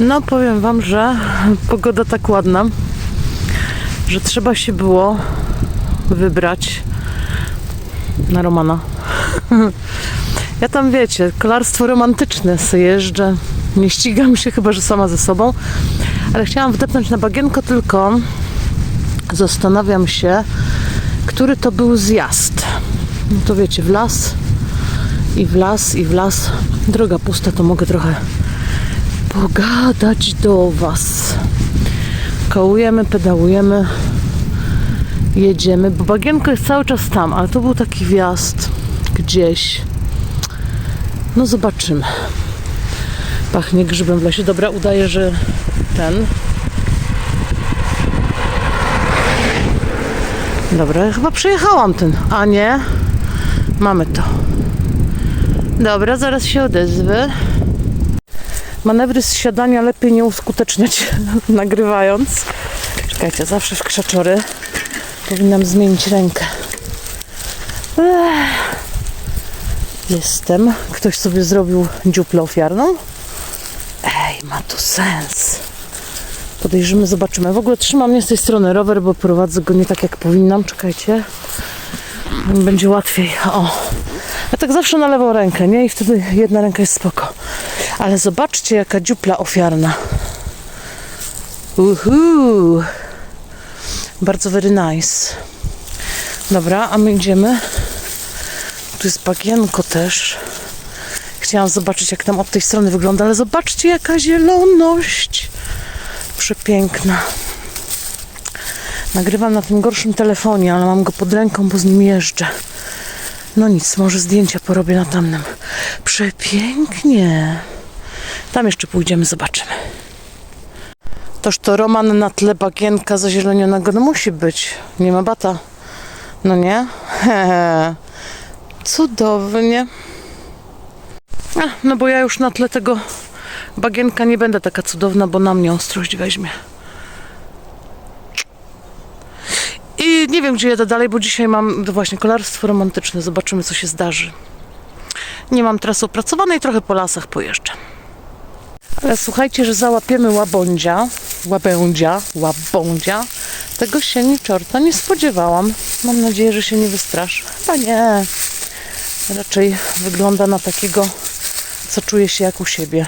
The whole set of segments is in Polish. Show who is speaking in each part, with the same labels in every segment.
Speaker 1: No powiem Wam, że pogoda tak ładna, że trzeba się było wybrać na Romana. Ja tam wiecie, kolarstwo romantyczne sobie jeżdżę. Nie ścigam się chyba, że sama ze sobą, ale chciałam wdepnąć na bagienko, tylko zastanawiam się, który to był zjazd. No to wiecie, w las i w las i w las. Droga pusta, to mogę trochę pogadać do Was. Kołujemy, pedałujemy, jedziemy, bo bagienko jest cały czas tam, ale to był taki wjazd gdzieś. No zobaczymy. Pachnie grzybem w lesie. Dobra, udaję, że ten. Dobra, ja chyba przejechałam ten. A nie, mamy to. Dobra, zaraz się odezwę. Manewry z siadania lepiej nie uskuteczniać nagrywając. Czekajcie, zawsze w krzaczory powinnam zmienić rękę. Ech. Jestem. Ktoś sobie zrobił dziuplę ofiarną. Ej, ma to sens. Podejrzymy, zobaczymy. W ogóle trzymam nie z tej strony rower, bo prowadzę go nie tak jak powinnam. Czekajcie. Będzie łatwiej. O. Ja tak zawsze na lewą rękę, nie? I wtedy jedna ręka jest spoko. Ale zobaczcie, jaka dziupla ofiarna. Uhu. Bardzo very nice. Dobra, a my idziemy. Tu jest bagienko też. Chciałam zobaczyć, jak tam od tej strony wygląda, ale zobaczcie, jaka zieloność. Przepiękna. Nagrywam na tym gorszym telefonie, ale mam go pod ręką, bo z nim jeżdżę. No nic, może zdjęcia porobię na tamnym. Przepięknie. Tam jeszcze pójdziemy, zobaczymy. Toż to Roman na tle bagienka zazielenionego, no musi być. Nie ma bata. No nie? Hehe. Cudownie. A, no bo ja już na tle tego bagienka nie będę taka cudowna, bo na mnie ostrość weźmie. I nie wiem, gdzie jedę dalej, bo dzisiaj mam właśnie kolarstwo romantyczne. Zobaczymy, co się zdarzy. Nie mam trasy opracowanej, trochę po lasach pojeżdżę. Ale słuchajcie, że załapiemy łabądzia, łabędzia, łabądzia. Tego się ni czorta nie spodziewałam. Mam nadzieję, że się nie wystraszy. Chyba nie. Raczej wygląda na takiego, co czuje się jak u siebie.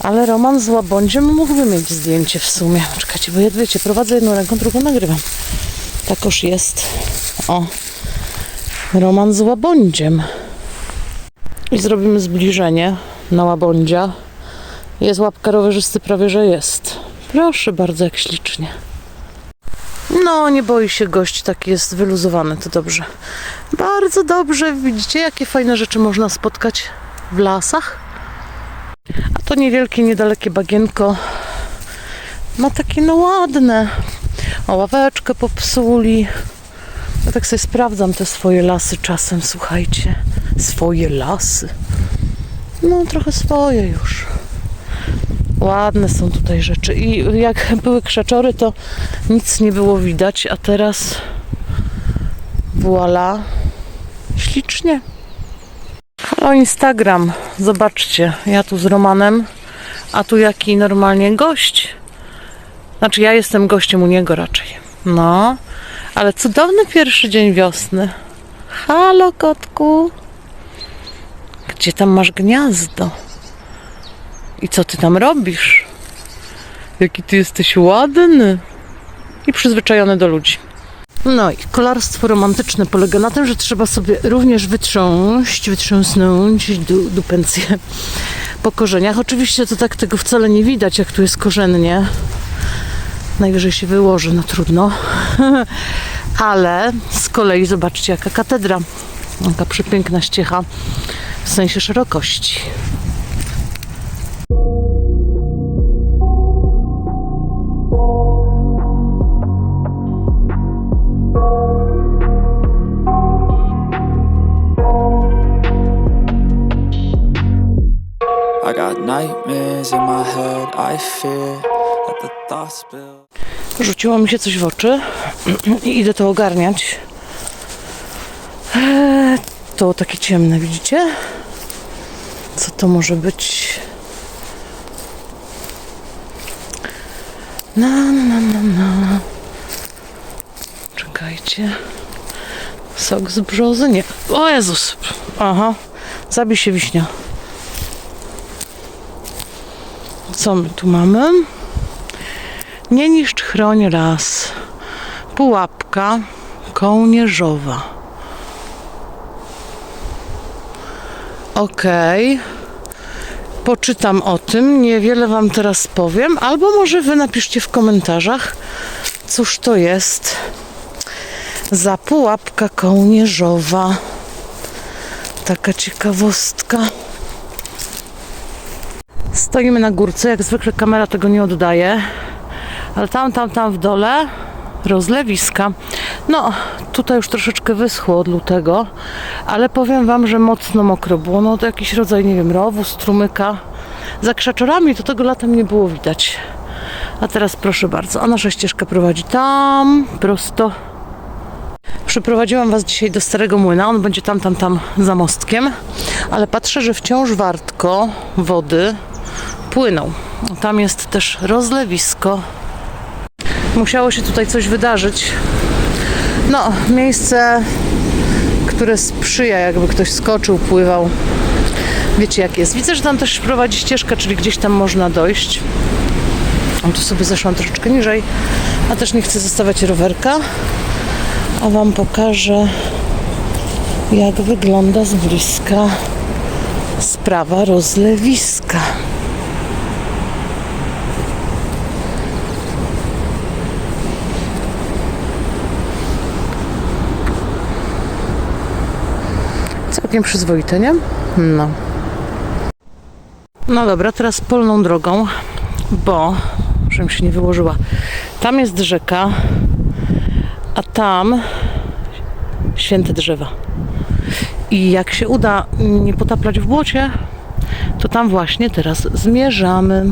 Speaker 1: Ale Roman z łabądziem mógłby mieć zdjęcie w sumie. Czekajcie, bo ja wiecie, prowadzę jedną ręką, drugą nagrywam. Takoż jest. O. Roman z łabądziem. I zrobimy zbliżenie na łabądzia. Jest łapka rowerzysty, prawie że jest. Proszę bardzo, jak ślicznie. No, nie boi się gość, taki jest wyluzowany, to dobrze. Bardzo dobrze, widzicie, jakie fajne rzeczy można spotkać w lasach. A to niewielkie, niedalekie bagienko ma takie no ładne. O, ławeczkę popsuli. Ja tak sobie sprawdzam te swoje lasy czasem, słuchajcie. Swoje lasy. No, trochę swoje już. Ładne są tutaj rzeczy. I jak były krzaczory, to nic nie było widać, a teraz voila. Ślicznie. Halo Instagram, zobaczcie, ja tu z Romanem, a tu jaki normalnie gość. Znaczy ja jestem gościem u niego raczej. No, ale cudowny pierwszy dzień wiosny. Halo kotku. Gdzie tam masz gniazdo? I co ty tam robisz? Jaki ty jesteś ładny i przyzwyczajony do ludzi. No i kolarstwo romantyczne polega na tym, że trzeba sobie również wytrząść, wytrząsnąć du, dupencję po korzeniach. Oczywiście to tak tego wcale nie widać, jak tu jest korzennie. Najwyżej się wyłoży, no trudno. Ale z kolei zobaczcie, jaka katedra. Jaka przepiękna ściecha w sensie szerokości.
Speaker 2: I got nightmares in my head. I fear that the thoughts build.
Speaker 1: Rzuciło mi się coś w oczy i idę to ogarniać. Eee, To takie ciemne, widzicie? Co to może być? Na, na, na, na. Czekajcie. Sok z brzozy? Nie. O Jezus. Aha. Zabij się wiśnia. Co my tu mamy? Nie niszcz, chroń las. Pułapka kołnierzowa. Okej. Poczytam o tym. Niewiele Wam teraz powiem. Albo może Wy napiszcie w komentarzach, cóż to jest za pułapka kołnierzowa. Taka ciekawostka. Stoimy na górce, jak zwykle kamera tego nie oddaje, ale tam, tam, tam w dole rozlewiska. No, tutaj już troszeczkę wyschło od lutego, ale powiem Wam, że mocno mokro było. No to jakiś rodzaj, nie wiem, rowu, strumyka. Za krzaczorami to tego latem nie było widać. A teraz proszę bardzo, a nasza ścieżka prowadzi tam, prosto. Przyprowadziłam Was dzisiaj do Starego Młyna. On będzie tam, tam, tam za mostkiem. Ale patrzę, że wciąż wartko wody płyną. Tam jest też rozlewisko. Musiało się tutaj coś wydarzyć. No, miejsce, które sprzyja, jakby ktoś skoczył, pływał. Wiecie jak jest. Widzę, że tam też prowadzi ścieżka, czyli gdzieś tam można dojść. O, tu sobie zeszłam troszeczkę niżej, a też nie chcę zostawiać rowerka. A Wam pokażę, jak wygląda z bliska sprawa rozlewiska. Całkiem przyzwoite, nie? No. No dobra, teraz polną drogą, bo, żebym się nie wyłożyła, tam jest rzeka, a tam święte drzewa. I jak się uda nie potaplać w błocie, to tam właśnie teraz zmierzamy.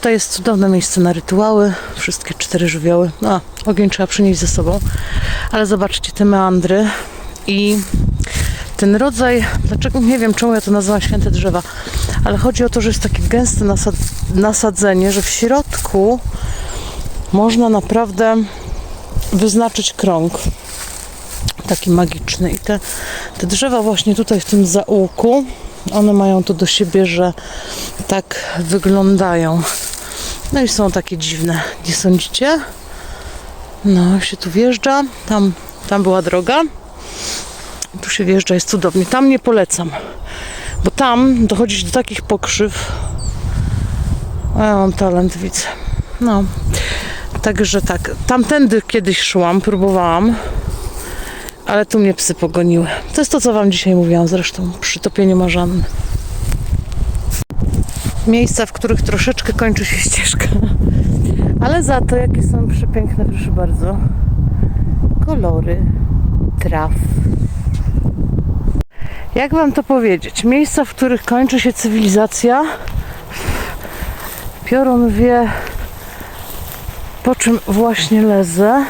Speaker 1: Tutaj jest cudowne miejsce na rytuały. Wszystkie cztery żywioły. No, ogień trzeba przynieść ze sobą. Ale zobaczcie te meandry i ten rodzaj, dlaczego nie wiem czemu ja to nazywam święte drzewa, ale chodzi o to, że jest takie gęste nasad, nasadzenie, że w środku można naprawdę wyznaczyć krąg taki magiczny i te, te drzewa właśnie tutaj w tym zaułku one mają to do siebie, że tak wyglądają. No i są takie dziwne, nie sądzicie? no się tu wjeżdża. Tam, tam była droga. Tu się wjeżdża, jest cudownie. Tam nie polecam bo tam dochodzić do takich pokrzyw. A ja mam talent, widzę. No. Także tak, tamtędy kiedyś szłam, próbowałam, ale tu mnie psy pogoniły. To jest to, co Wam dzisiaj mówiłam zresztą przy topieniu marzanny. Miejsca, w których troszeczkę kończy się ścieżka. Ale za to, jakie są przepiękne, proszę bardzo, kolory traw. Jak Wam to powiedzieć? Miejsca, w których kończy się cywilizacja. Piorun wie, po czym właśnie lezę,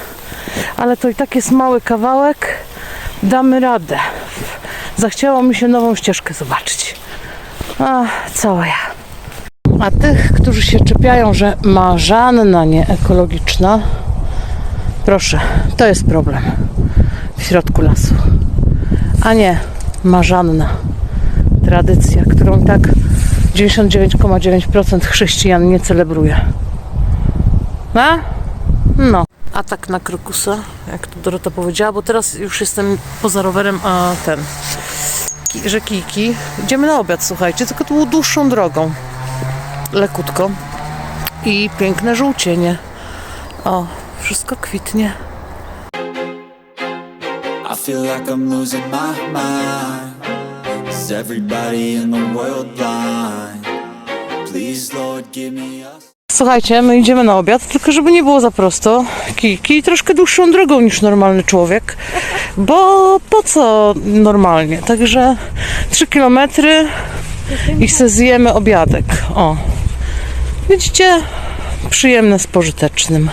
Speaker 1: ale to i tak jest mały kawałek, damy radę. Zachciało mi się nową ścieżkę zobaczyć. A, cała ja. A tych, którzy się czepiają, że marzanna nie ekologiczna, proszę, to jest problem w środku lasu. A nie marzanna tradycja, którą tak 99,9% chrześcijan nie celebruje. A? No. Atak na krokusa, jak to Dorota powiedziała, bo teraz już jestem poza rowerem, a ten, ki- że kijki. Idziemy na obiad, słuchajcie, tylko tu dłuższą drogą. Lekutko. I piękne żółcienie. O, wszystko kwitnie.
Speaker 2: I feel like I'm losing my mind. Is everybody in the world blind? Please, Lord, give me a
Speaker 1: Słuchajcie, my idziemy na obiad, tylko żeby nie było za prosto. Kijki troszkę dłuższą drogą niż normalny człowiek, bo po co normalnie? Także 3 km i se zjemy obiadek. O, Widzicie? Przyjemne z pożytecznym.